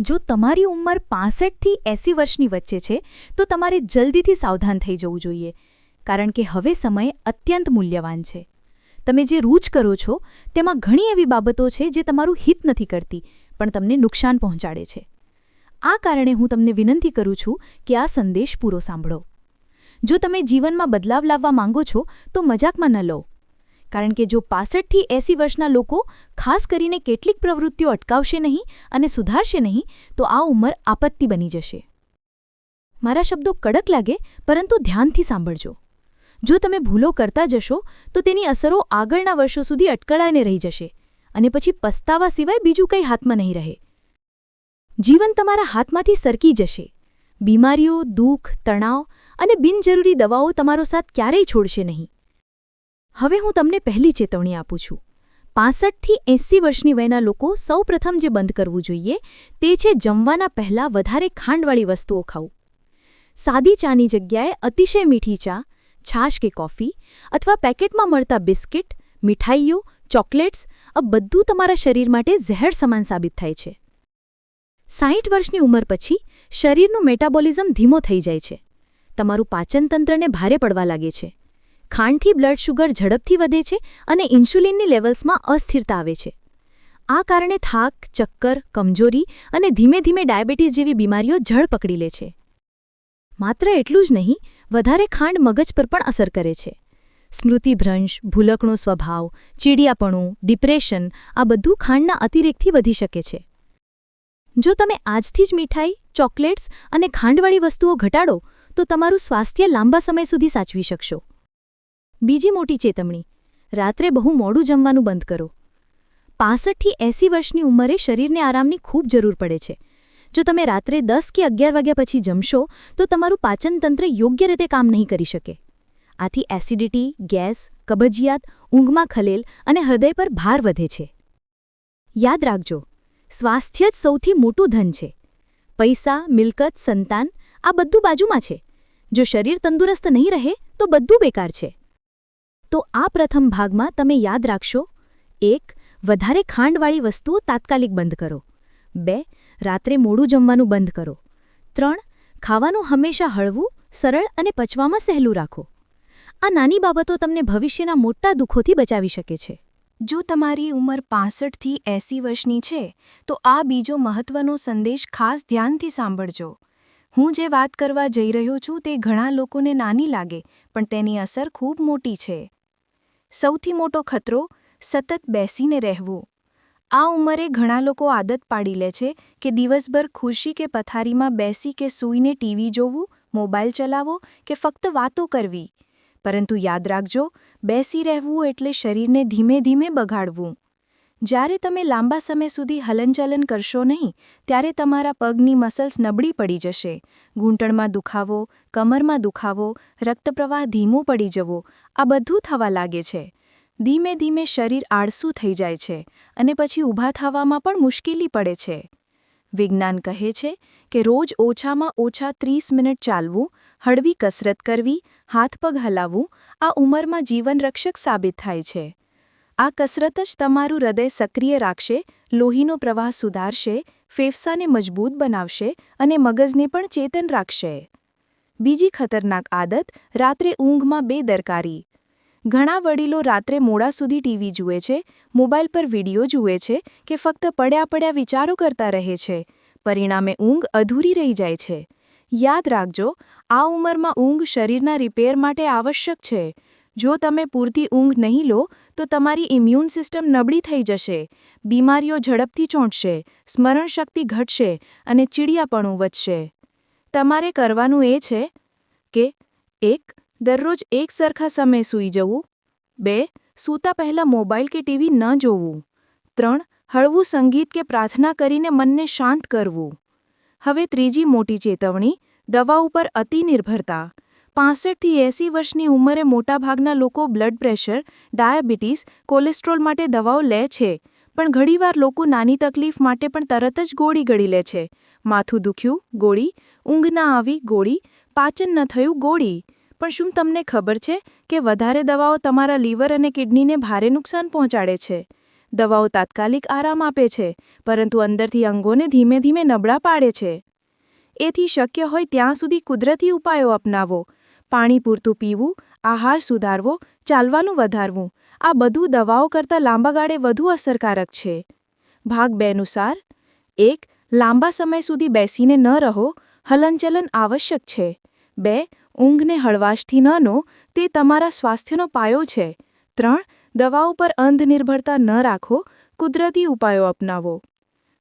જો તમારી ઉંમર પાસઠથી એંસી વર્ષની વચ્ચે છે, તો તમારે જલ્દીથી સાવધાન થઈ જવું જોઈએ, કારણ કે હવે સમય અત્યંત મૂલ્યવાન છે. તમે જે રૂચ કરો છો, તેમાં ઘણી એવી બાબતો છે જે તમારું હિત નથી કરતી, પણ તમને નુકસાન પહોંચાડે છે. આ કારણે હું તમને વિનંતી કરું છું કે આ સંદેશ પૂરો સાંભળો. જો તમે જીવનમાં બદલાવ લાવવા માંગો છો, તો મજાકમાં ન લો. કારણ કે જો પાસઠથી એંસી વર્ષના લોકો ખાસ કરીને કેટલીક પ્રવૃત્તિઓ અટકાવશે નહીં અને સુધારશે નહીં, તો આ ઉંમર આપત્તિ બની જશે. મારા શબ્દો કડક લાગે, પરંતુ ધ્યાનથી સાંભળજો. જો તમે ભૂલો કરતા જશો, તો તેની અસરો આગળના વર્ષો સુધી અટકળાઈને રહી જશે અને પછી પસ્તાવા સિવાય બીજું કંઈ હાથમાં નહીં રહે. જીવન તમારા હાથમાંથી સરકી જશે. બીમારીઓ, દુઃખ, તણાવ અને બિનજરૂરી દવાઓ તમારો સાથ ક્યારેય છોડશે નહીં. હવે હું તમને પહેલી ચેતવણી આપું છું. પાસઠથી એંસી વર્ષની વયના લોકો સૌપ્રથમ જે બંધ કરવું જોઈએ તે છે જમવાના પહેલાં વધારે ખાંડવાળી વસ્તુઓ ખાવું. સાદી ચાની જગ્યાએ અતિશય મીઠી ચા, છાશ કે કોફી અથવા પેકેટમાં મળતા બિસ્કિટ, મીઠાઈઓ, ચોકલેટ્સ આ બધું તમારા શરીર માટે ઝેર સમાન સાબિત થાય છે. સાહીઠ વર્ષની ઉંમર પછી શરીરનું મેટાબોલિઝમ ધીમો થઈ જાય છે. તમારું પાચનતંત્રને ભારે પડવા લાગે છે. ખાંડથી બ્લડ શુગર ઝડપથી વધે છે અને ઇન્સ્યુલિનની લેવલ્સમાં અસ્થિરતા આવે છે. આ કારણે થાક, ચક્કર, કમજોરી અને ધીમે ધીમે ડાયાબિટીસ જેવી બીમારીઓ ઝડ પકડી લે છે. માત્ર એટલું જ નહીં, વધારે ખાંડ મગજ પર પણ અસર કરે છે. સ્મૃતિભ્રંશ ભૂલકણો સ્વભાવ, ચીડિયાપણું, ડિપ્રેશન આ બધું ખાંડના અતિરેકથી વધી શકે છે. જો તમે આજથી જ મીઠાઈ, ચોકલેટ્સ અને ખાંડવાળી વસ્તુઓ ઘટાડો, તો તમારું સ્વાસ્થ્ય લાંબા સમય સુધી સાચવી શકશો. બીજી મોટી ચેતવણી, રાત્રે બહુ મોડું જમવાનું બંધ કરો. પાસઠથી એંસી વર્ષની ઉંમરે શરીરને આરામની ખૂબ જરૂર પડે છે. જો તમે રાત્રે દસ કે અગિયાર વાગ્યા પછી જમશો, તો તમારું પાચનતંત્ર યોગ્ય રીતે કામ નહીં કરી શકે. આથી એસિડિટી, ગેસ, કબજિયાત, ઊંઘમાં ખલેલ અને હૃદય પર ભાર વધે છે. યાદ રાખજો, સ્વાસ્થ્ય જ સૌથી મોટું ધન છે. પૈસા, મિલકત, સંતાન આ બધું બાજુમાં છે. જો શરીર તંદુરસ્ત નહીં રહે, તો બધું બેકાર છે. તો આ પ્રથમ ભાગમાં તમે યાદ રાખશો. એક, વધારે ખાંડવાળી વસ્તુઓ તાત્કાલિક બંધ કરો. બે, રાત્રે મોડું જમવાનું બંધ કરો. ત્રણ, ખાવાનું હંમેશા હળવું, સરળ અને પચવામાં સહેલું રાખો. આ નાની બાબતો તમને ભવિષ્યના મોટા દુઃખોથી બચાવી શકે છે. જો તમારી ઉંમર પાસઠથી એંસી વર્ષની છે, તો આ બીજો મહત્વનો સંદેશ ખાસ ધ્યાનથી સાંભળજો. હું જે વાત કરવા જઈ રહ્યો છું તે ઘણા લોકોને નાની લાગે, પણ તેની અસર ખૂબ મોટી છે. સૌથી મોટો ખતરો સતત બેસીને રહેવું. આ ઉંમરે ઘણા લોકો આદત પાડી લે છે કે દિવસભર ખુશી કે પથારીમાં બેસી કે સૂઈને ટીવી જોવું, મોબાઈલ ચલાવો કે ફક્ત વાતો કરવી. પરંતુ યાદ રાખજો, બેસી રહેવું એટલે શરીરને ધીમે ધીમે બગાડવું. જ્યારે તમે લાંબા સમય સુધી હલનચલન કરશો નહીં, ત્યારે તમારા પગની મસલ્સ નબળી પડી જશે. ઘૂંટણમાં દુખાવો, કમરમાં દુખાવો, રક્તપ્રવાહ ધીમો પડી જવો, આ બધું થવા લાગે છે. ધીમે ધીમે શરીર આળસું થઈ જાય છે અને પછી ઊભા થવામાં પણ મુશ્કેલી પડે છે. વિજ્ઞાન કહે છે કે રોજ ઓછામાં ઓછા ત્રીસ મિનિટ ચાલવું, હળવી કસરત કરવી, હાથ પગ હલાવવું, આ ઉંમરમાં જીવનરક્ષક સાબિત થાય છે. આ કસરત જ તમારું હૃદય સક્રિય રાખશે, લોહીનો પ્રવાહ સુધારશે, ફેફસાને મજબૂત બનાવશે અને મગજને પણ ચેતન રાખશે. બીજી ખતરનાક આદત, રાત્રે ઊંઘમાં બેદરકારી. ઘણા વડીલો રાત્રે મોડા સુધી ટીવી જુએ છે, મોબાઈલ પર વીડિયો જુએ છે કે ફક્ત પડ્યા પડ્યા વિચારો કરતા રહે છે. પરિણામે ઊંઘ અધૂરી રહી જાય છે. યાદ રાખજો, આ ઉંમરમાં ઊંઘ શરીરના રિપેર માટે આવશ્યક છે. જો તમે પૂરતી ઊંઘ નહીં લો, તો તમારી ઇમ્યુન સિસ્ટમ નબળી થઈ જશે. બીમારીઓ ઝડપથી ચોંટશે સ્મરણશક્તિ ઘટશે અને ચીડિયાપણું વધશે. તમારે કરવાનું એ છે કે, એક, દરરોજ એક સરખા સમયે સૂઈ જવું. બે, સૂતા પહેલાં મોબાઈલ કે ટીવી ન જોવું. ત્રણ, હળવું સંગીત કે પ્રાર્થના કરીને મનને શાંત કરવું. હવે ત્રીજી મોટી ચેતવણી દવા ઉપર અતિ નિર્ભરતા પાસઠથી એંસી વર્ષની ઉંમરે મોટાભાગના લોકો બ્લડ પ્રેશર, ડાયાબિટીસ, કોલેસ્ટ્રોલ માટે દવાઓ લે છે. પણ ઘણીવાર લોકો નાની તકલીફ માટે પણ તરત જ ગોળી ગળી લે છે. માથું દુખ્યું, ગોળી, ઊંઘ ના આવી, ગોળી, પાચન ન થયું, ગોળી. પણ શું તમને ખબર છે કે વધારે દવાઓ તમારા લીવર અને કિડનીને ભારે નુકસાન પહોંચાડે છે? દવાઓ તાત્કાલિક આરામ આપે છે, પરંતુ અંદરથી અંગોને ધીમે ધીમે નબળા પાડે છે. એથી શક્ય હોય ત્યાં સુધી કુદરતી ઉપાયો અપનાવો. પાણી પૂરતું પીવું, આહાર સુધારવો, ચાલવાનું વધારવું. આ બધું દવાઓ કરતાં લાંબા ગાળે વધુ અસરકારક છે. ભાગ બેનુસાર એક, લાંબા સમય સુધી બેસીને ન રહો, હલનચલન આવશ્યક છે. બે, ઊંઘને હળવાશથી ન નો, તે તમારા સ્વાસ્થ્યનો પાયો છે. ત્રણ, દવાઓ પર અંધનિર્ભરતા ન રાખો, કુદરતી ઉપાયો અપનાવો.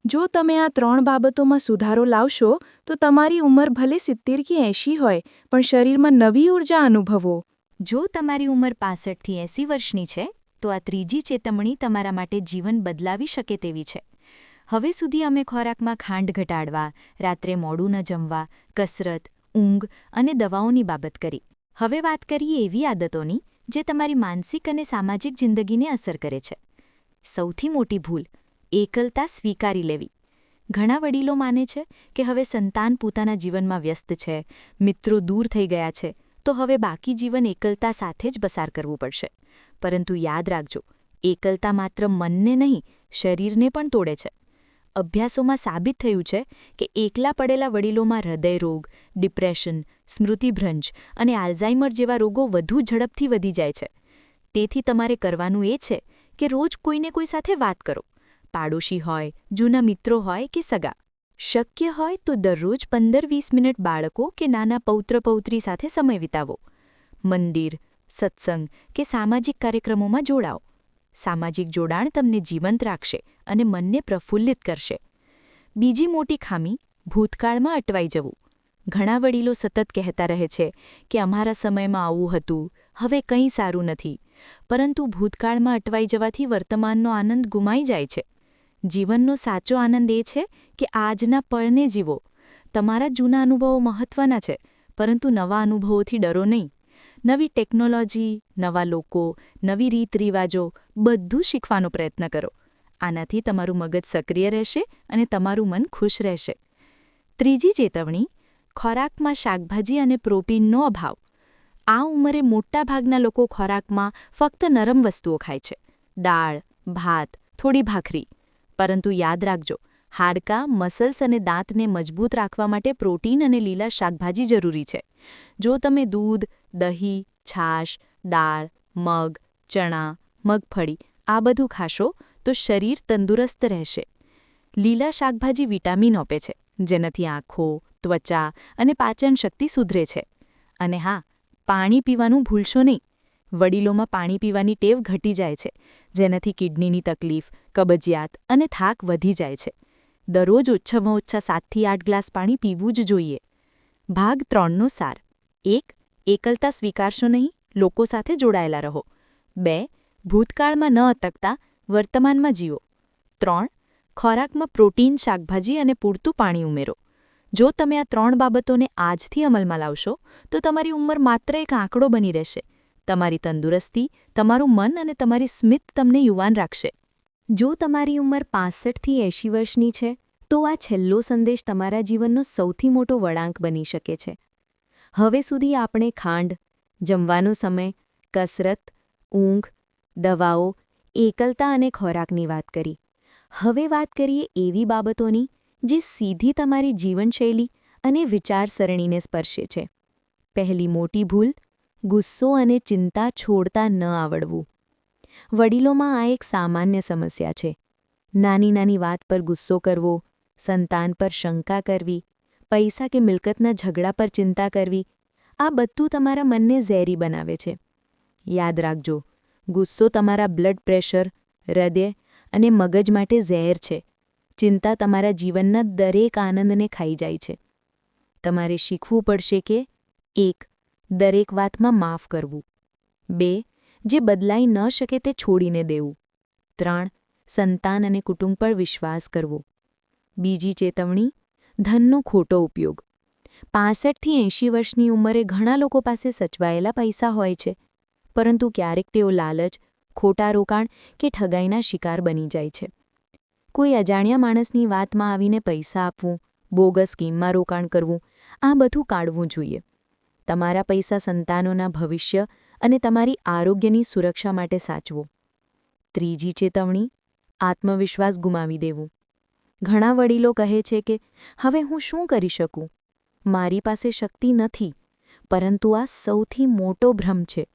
જો તમે આ ત્રણ બાબતોમાં સુધારો લાવશો, તો તમારી ઉંમર ભલે સિત્તેર કે એંશી હોય, પણ શરીરમાં નવી ઊર્જા અનુભવો. જો તમારી ઉંમર પાસઠથી એંસી વર્ષની છે, તો આ ત્રીજી ચેતવણી તમારા માટે જીવન બદલાવી શકે તેવી છે. હવે સુધી અમે ખોરાકમાં ખાંડ ઘટાડવા, રાત્રે મોડું ન જમવા, કસરત, ઊંઘ અને દવાઓની બાબત કરી. હવે વાત કરીએ એવી આદતોની, જે તમારી માનસિક અને સામાજિક જિંદગીને અસર કરે છે. સૌથી મોટી ભૂલ એકલતા સ્વીકારી લેવી. ઘણા વડીલો માને છે કે હવે સંતાન પોતાના જીવનમાં વ્યસ્ત છે, મિત્રો દૂર થઈ ગયા છે, તો હવે બાકી જીવન એકલતા સાથે જ પસાર કરવું પડશે. પરંતુ યાદ રાખજો, એકલતા માત્ર મનને નહીં, શરીરને પણ તોડે છે. અભ્યાસોમાં સાબિત થયું છે કે એકલા પડેલા વડીલોમાં હૃદયરોગ ડિપ્રેશન, સ્મૃતિભ્રંજ અને આલ્ઝાઇમર જેવા રોગો વધુ ઝડપથી વધી જાય છે. તેથી તમારે કરવાનું એ છે કે રોજ કોઈને કોઈ સાથે વાત કરો. પાડોશી હોય, જૂના મિત્રો હોય કે સગા. શક્ય હોય તો દરરોજ પંદર વીસ મિનિટ બાળકો કે નાના પૌત્ર પૌત્રી સાથે સમય વિતાવો. મંદિર, સત્સંગ કે સામાજિક કાર્યક્રમોમાં જોડાઓ. સામાજિક જોડાણ તમને જીવંત રાખશે અને મનને પ્રફુલ્લિત કરશે. બીજી મોટી ખામી, ભૂતકાળમાં અટવાઈ જવું. ઘણા વડીલો સતત કહેતા રહે છે કે અમારા સમયમાં આવું હતું, હવે કંઈ સારું નથી. પરંતુ ભૂતકાળમાં અટવાઈ જવાથી વર્તમાનનો આનંદ ગુમાઈ જાય છે. જીવનનો સાચો આનંદ એ છે કે આજના પળને જીવો. તમારા જૂના અનુભવો મહત્વના છે, પરંતુ નવા અનુભવોથી ડરો નહીં. નવી ટેકનોલોજી, નવા લોકો, નવી રીત રિવાજો બધું શીખવાનો પ્રયત્ન કરો. આનાથી તમારું મગજ સક્રિય રહેશે અને તમારું મન ખુશ રહેશે. ત્રીજી ચેતવણી, ખોરાકમાં શાકભાજી અને પ્રોટીનનો અભાવ. આ ઉંમરે મોટાભાગના લોકો ખોરાકમાં ફક્ત નરમ વસ્તુઓ ખાય છે. દાળ, ભાત, થોડી ભાખરી. પરંતુ યાદ રાખજો, હાડકાં મસલ્સ અને દાંતને મજબૂત રાખવા માટે પ્રોટીન અને લીલા શાકભાજી જરૂરી છે. જો તમે દૂધ, દહીં, છાશ, દાળ, મગ, ચણા, મગફળી આ બધું ખાશો, તો શરીર તંદુરસ્ત રહેશે. લીલા શાકભાજી વિટામિન આપે છે, જેનાથી આંખો, ત્વચા અને પાચન શક્તિ સુધરે છે. અને હા, પાણી પીવાનું ભૂલશો નહીં. વડીલોમાં પાણી પીવાની ટેવ ઘટી જાય છે, જેનાથી કિડનીની તકલીફ, કબજિયાત અને થાક વધી જાય છે. દરરોજ ઓછામાં ઓછા સાતથી આઠ ગ્લાસ પાણી પીવું જ જોઈએ. ભાગ ત્રણનો સાર. એક, એકલતા સ્વીકારશો નહીં, લોકો સાથે જોડાયેલા રહો. બે, ભૂતકાળમાં ન અટકતા, વર્તમાનમાં જીવો. ત્રણ, ખોરાકમાં પ્રોટીન, શાકભાજી અને પૂરતું પાણી ઉમેરો. જો તમે આ ત્રણ બાબતોને આજથી અમલમાં લાવશો, તો તમારી ઉંમર માત્ર એક આંકડો બની રહેશે. તમારી તંદુરસ્તી, તમારું મન અને તમારી સ્મિત તમને યુવાન રાખશે. જો તમારી ઉંમર પાસઠથી એંશી વર્ષની છે, તો આ છેલ્લો સંદેશ તમારા જીવનનો સૌથી મોટો વળાંક બની શકે છે. હવે સુધી આપણે ખાંડ, જમવાનો સમય, કસરત, ઊંઘ, દવાઓ, એકલતા અને ખોરાકની વાત કરી. હવે વાત કરીએ એવી બાબતોની, જે સીધી તમારી જીવનશૈલી અને વિચારસરણીને સ્પર્શે છે. પહેલી મોટી ભૂલ ગુસ્સો અને ચિંતા છોડતા ન આવડવું. વડીલોમાં આ એક સામાન્ય સમસ્યા છે. નાની નાની વાત પર ગુસ્સો કરવો, સંતાન પર શંકા કરવી, પૈસા કે મિલકતના ઝઘડા પર ચિંતા કરવી, આ બધું તમારા મનને ઝેરી બનાવે છે. યાદ રાખજો, ગુસ્સો તમારા બ્લડ પ્રેશર, હૃદય અને મગજ માટે ઝેર છે. ચિંતા તમારા જીવનના દરેક આનંદને ખાઈ જાય છે. તમારે શીખવું પડશે કે એક દરેક વાતમાં માફ કરવું. બે, જે બદલાઈ ન શકે તે છોડીને દેવું. ત્રણ, સંતાન અને કુટુંબ પર વિશ્વાસ કરવો. બીજી ચેતવણી, ધનનો ખોટો ઉપયોગ. પાસઠથી એંશી વર્ષની ઉંમરે ઘણા લોકો પાસે સચવાયેલા પૈસા હોય છે, પરંતુ ક્યારેક તેઓ લાલચ, ખોટા રોકાણ કે ઠગાઈના શિકાર બની જાય છે. કોઈ અજાણ્યા માણસની વાતમાં આવીને પૈસા આપવું, બોગસ સ્કીમમાં રોકાણ કરવું, આ બધું કાઢવું જોઈએ. તમારા પૈસા સંતાનોના ભવિષ્ય અને તમારી આરોગ્યની સુરક્ષા માટે સાચવો. ત્રીજી ચેતવણી, આત્મવિશ્વાસ ગુમાવી દેવું. ઘણા વડીલો કહે છે કે, હવે હું શું કરી શકું? મારી પાસે શક્તિ નથી, પરંતુ આ સૌથી મોટો ભ્રમ છે.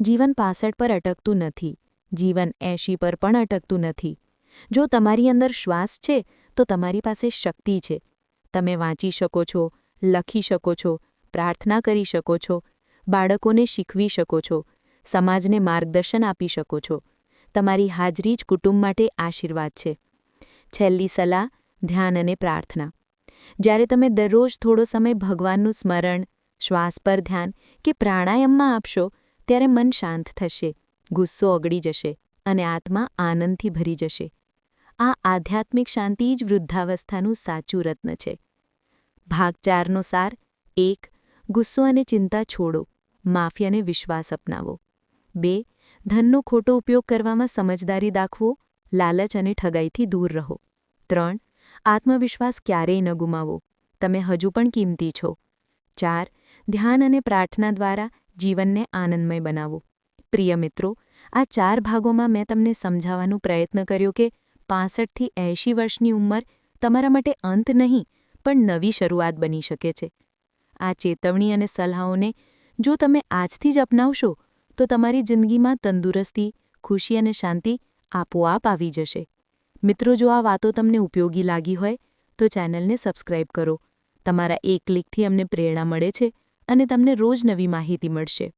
જીવન પાસઠ પર અટકતું નથી, જીવન એંશી પર પણ અટકતું નથી. જો તમારી અંદર શ્વાસ છે, તો તમારી પાસે શક્તિ છે. તમે વાંચી શકો છો, લખી શકો છો પ્રાર્થના કરી શકો છો, બાળકોને શીખવી શકો છો, સમાજને માર્ગદર્શન આપી શકો છો. તમારી હાજરી જ કુટુંબ માટે આશીર્વાદ છે. છેલ્લી સલાહ, ધ્યાન અને પ્રાર્થના. જ્યારે તમે દરરોજ થોડો સમય ભગવાનનું સ્મરણ, શ્વાસ પર ધ્યાન કે પ્રાણાયામમાં આપશો, ત્યારે મન શાંત થશે, ગુસ્સો ઓગળી જશે અને આત્મા આનંદથી ભરી જશે. આ આધ્યાત્મિક શાંતિ જ વૃદ્ધાવસ્થાનું સાચું રત્ન છે. ભાગ ચારનો સાર એક ગુસ્સો અને ચિંતા છોડો. માફી અને વિશ્વાસ અપનાવો. બે, ધનનો ખોટો ઉપયોગ કરવામાં સમજદારી દાખવો, લાલચ અને ઠગાઈથી દૂર રહો. ત્રણ, આત્મવિશ્વાસ ક્યારેય ન ગુમાવો. તમે હજુ પણ કિંમતી છો. ચાર, ધ્યાન અને પ્રાર્થના દ્વારા જીવનને આનંદમય બનાવો. પ્રિય મિત્રો, આ ચાર ભાગોમાં મેં તમને સમજાવવાનો પ્રયત્ન કર્યો કે પાસઠથી એંશી વર્ષની ઉંમર તમારા માટે અંત નહીં, પણ નવી શરૂઆત બની શકે છે. આ ચેતવણી અને સલાહોને જો તમે આજથી જ અપનાવશો, તો તમારી જિંદગીમાં તંદુરસ્તી, ખુશી અને શાંતિ આપોઆપ આવી જશે. મિત્રો, જો આ વાતો તમને ઉપયોગી લાગી હોય, તો ચેનલને સબસ્ક્રાઇબ કરો. તમારા એક ક્લિકથી અમને પ્રેરણા મળે છે અને તમને રોજ નવી માહિતી મળશે.